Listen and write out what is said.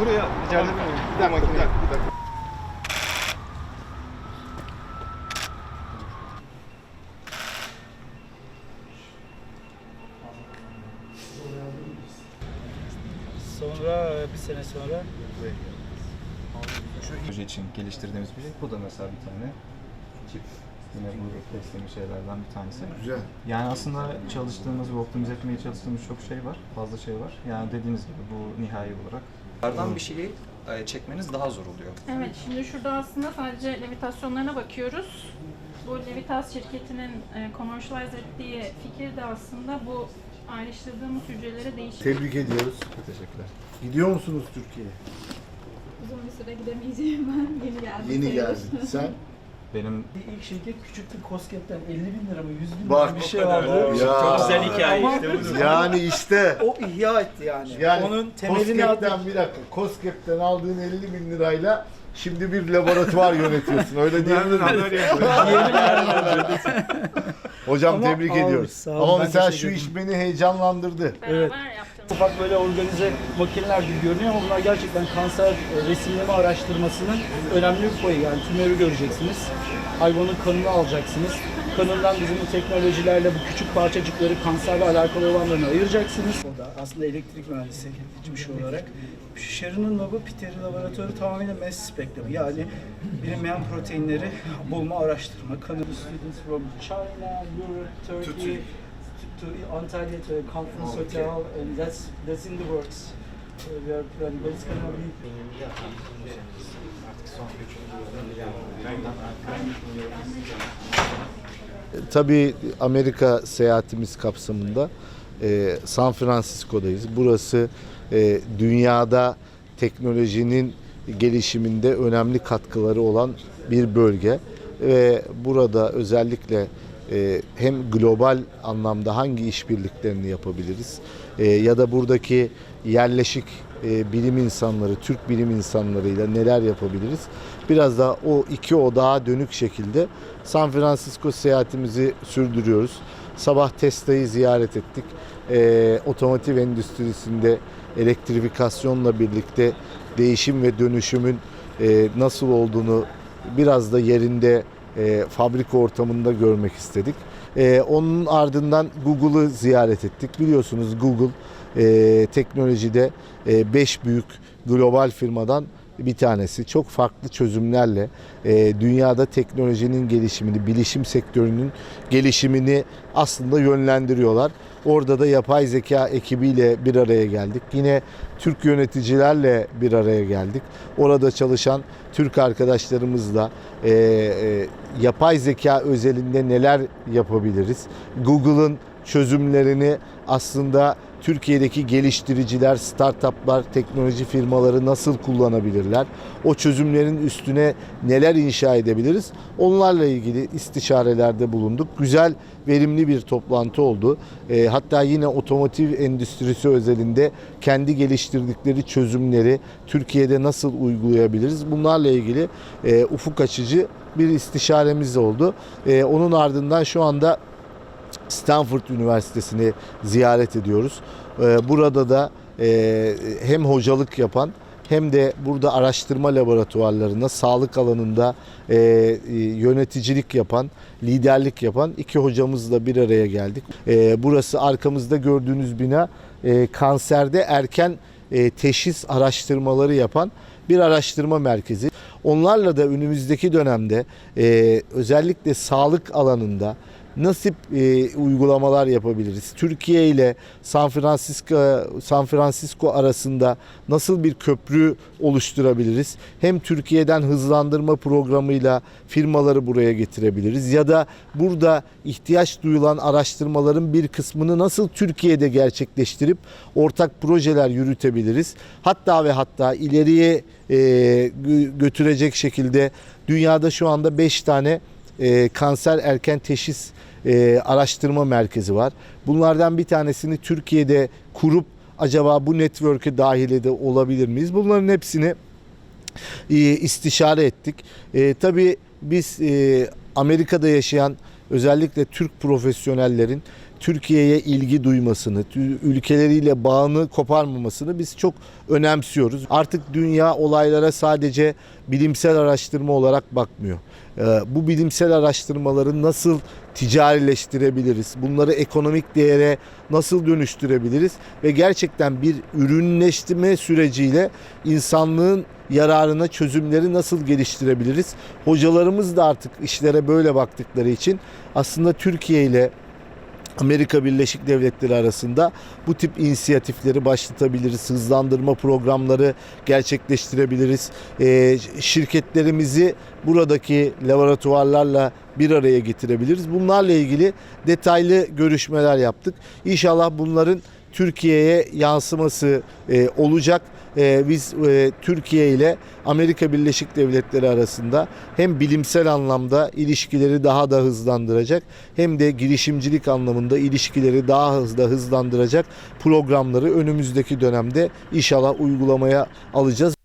Buraya rica edebilir miyim? Bir dakika, bir dakika, bir dakika. Sonra bir sene sonra Proje için geliştirdiğimiz bir şey. Bu da mesela bir tane çip. Yine bu testlemiş şeylerden bir tanesi. Güzel. Yani aslında çalıştığımız ve optimize etmeye çalıştığımız çok şey var. Fazla şey var. Yani dediğiniz gibi bu nihai olarak. Yukarıdan bir şeyi e, çekmeniz daha zor oluyor. Evet, şimdi şurada aslında sadece levitasyonlarına bakıyoruz. Bu Levitas şirketinin e, commercialize ettiği fikir de aslında bu ayrıştırdığımız hücrelere değişik. Tebrik ediyoruz. Teşekkürler. Gidiyor musunuz Türkiye'ye? Uzun bir süre gidemeyeceğim ben. Yeni geldim. Yeni geldin. Sen? Benim ilk şirket küçüktü Koskep'ten 50 bin lira mı 100 bin lira Bak, mı bir şey kadar. vardı. Ya. Çok güzel hikaye işte Yani işte. O ihya etti yani. Yani Onun temelini attı. Koskep'ten bir dakika. Koskep'ten aldığın 50 bin lirayla şimdi bir laboratuvar yönetiyorsun. Öyle değil mi? Hocam Ama tebrik abi, ediyoruz. sağ olun, Ama ben mesela teşekkür şu iş beni heyecanlandırdı. Beraber Evet. yaptığımız. Ufak böyle organize makineler gibi görünüyor ama bunlar gerçekten kanser e, resimleme araştırmasının önemli bir payı. Yani tümörü göreceksiniz. Hayvanın kanını alacaksınız. Kanından bizim bu teknolojilerle bu küçük parçacıkları kanserle alakalı olanlarını ayıracaksınız. O da aslında elektrik mühendisi geçmiş olarak. Sherry'nin labı Piteri laboratuvarı tamamıyla mass spectrum yani bilinmeyen proteinleri bulma, araştırma. Kanı students from China, Europe, Turkey, to, to Antalya to a conference hotel and that's that's in the works. Uh, we are planning, but it's gonna be Tabii Amerika seyahatimiz kapsamında e, San Francisco'dayız. Burası e, dünyada teknolojinin gelişiminde önemli katkıları olan bir bölge ve burada özellikle hem global anlamda hangi işbirliklerini yapabiliriz e, ya da buradaki yerleşik e, bilim insanları, Türk bilim insanlarıyla neler yapabiliriz? Biraz da o iki odağa dönük şekilde San Francisco seyahatimizi sürdürüyoruz. Sabah Tesla'yı ziyaret ettik. E, otomotiv endüstrisinde elektrifikasyonla birlikte değişim ve dönüşümün e, nasıl olduğunu biraz da yerinde e, fabrika ortamında görmek istedik. E, onun ardından Google'ı ziyaret ettik. Biliyorsunuz Google e, teknolojide 5 büyük global firmadan bir tanesi. Çok farklı çözümlerle e, dünyada teknolojinin gelişimini, bilişim sektörünün gelişimini aslında yönlendiriyorlar. Orada da yapay zeka ekibiyle bir araya geldik. Yine Türk yöneticilerle bir araya geldik. Orada çalışan Türk arkadaşlarımızla e, e, yapay zeka özelinde neler yapabiliriz? Google'ın çözümlerini aslında Türkiye'deki geliştiriciler, startuplar, teknoloji firmaları nasıl kullanabilirler? O çözümlerin üstüne neler inşa edebiliriz? Onlarla ilgili istişarelerde bulunduk. Güzel, verimli bir toplantı oldu. E, hatta yine otomotiv endüstrisi özelinde kendi geliştirdikleri çözümleri Türkiye'de nasıl uygulayabiliriz? Bunlarla ilgili e, ufuk açıcı bir istişaremiz oldu. E, onun ardından şu anda Stanford Üniversitesi'ni ziyaret ediyoruz. Ee, Burada da e, hem hocalık yapan hem de burada araştırma laboratuvarlarında sağlık alanında e, e, yöneticilik yapan, liderlik yapan iki hocamızla bir araya geldik. E, Burası arkamızda gördüğünüz bina e, kanserde erken e, teşhis araştırmaları yapan bir araştırma merkezi. Onlarla da önümüzdeki dönemde e, özellikle sağlık alanında nasıl e, uygulamalar yapabiliriz? Türkiye ile San Francisco San Francisco arasında nasıl bir köprü oluşturabiliriz? Hem Türkiye'den hızlandırma programıyla firmaları buraya getirebiliriz ya da burada ihtiyaç duyulan araştırmaların bir kısmını nasıl Türkiye'de gerçekleştirip ortak projeler yürütebiliriz? Hatta ve hatta ileriye e, gö- götürecek şekilde dünyada şu anda 5 tane e, kanser erken teşhis e, araştırma merkezi var. Bunlardan bir tanesini Türkiye'de kurup acaba bu network'e dahil ede olabilir miyiz? Bunların hepsini e, istişare ettik. Tabii biz Amerika'da yaşayan özellikle Türk profesyonellerin Türkiye'ye ilgi duymasını, ülkeleriyle bağını koparmamasını biz çok önemsiyoruz. Artık dünya olaylara sadece bilimsel araştırma olarak bakmıyor. Ee, Bu bilimsel araştırmaları nasıl ticarileştirebiliriz? Bunları ekonomik değere nasıl dönüştürebiliriz? Ve gerçekten bir ürünleştirme süreciyle insanlığın yararına çözümleri nasıl geliştirebiliriz? Hocalarımız da artık işlere böyle baktıkları için aslında Türkiye ile Amerika Birleşik Devletleri arasında bu tip inisiyatifleri başlatabiliriz. Hızlandırma programları gerçekleştirebiliriz. Ee, şirketlerimizi buradaki laboratuvarlarla bir araya getirebiliriz. Bunlarla ilgili detaylı görüşmeler yaptık. İnşallah bunların Türkiye'ye yansıması e, olacak. E, biz e, Türkiye ile Amerika Birleşik Devletleri arasında hem bilimsel anlamda ilişkileri daha da hızlandıracak hem de girişimcilik anlamında ilişkileri daha hızlı hızlandıracak programları önümüzdeki dönemde inşallah uygulamaya alacağız.